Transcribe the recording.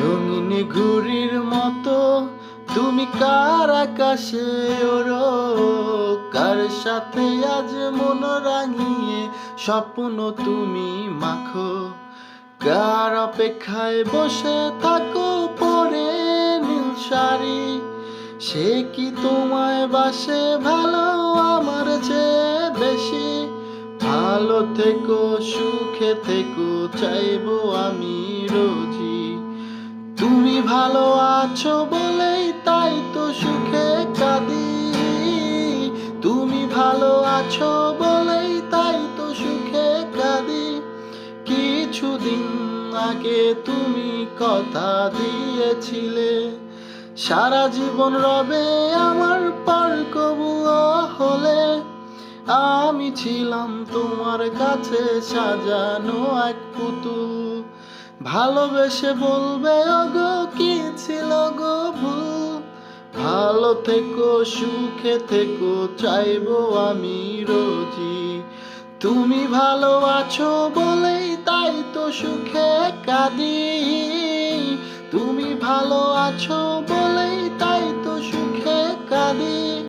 রঙিন ঘুড়ির মতো, তুমি কার আকাশে ওরো কার সাথে আজ মন রাঙিয়ে স্বপ্ন তুমি মাখো? কার অপেক্ষায় বসে থাকো পরে নীল শাড়ি? সে কি তোমায় বাসে? ভালো আমার চেয়ে বেশি। ভালো থেকো, সুখে থেকো, চাইব আমি রোজি ভালো আছো বলেই তাই তো সুখে কাঁদি। তুমি ভালো আছো বলেই তাই তো সুখে কাঁদি। কিছুদিন আগে তুমি কথা দিয়েছিলে। সারা জীবন রবে আমার পার কবুয়া হলে। আমি ছিলাম তোমার কাছে সাজানো এক পুতুল। ভালোবেসে বলবে, ওগো থেকো, সুখে থেকো, চাইব আমি রোজি তুমি ভালো আছো বলেই তাই তো সুখে কাঁদি। তুমি ভালো আছো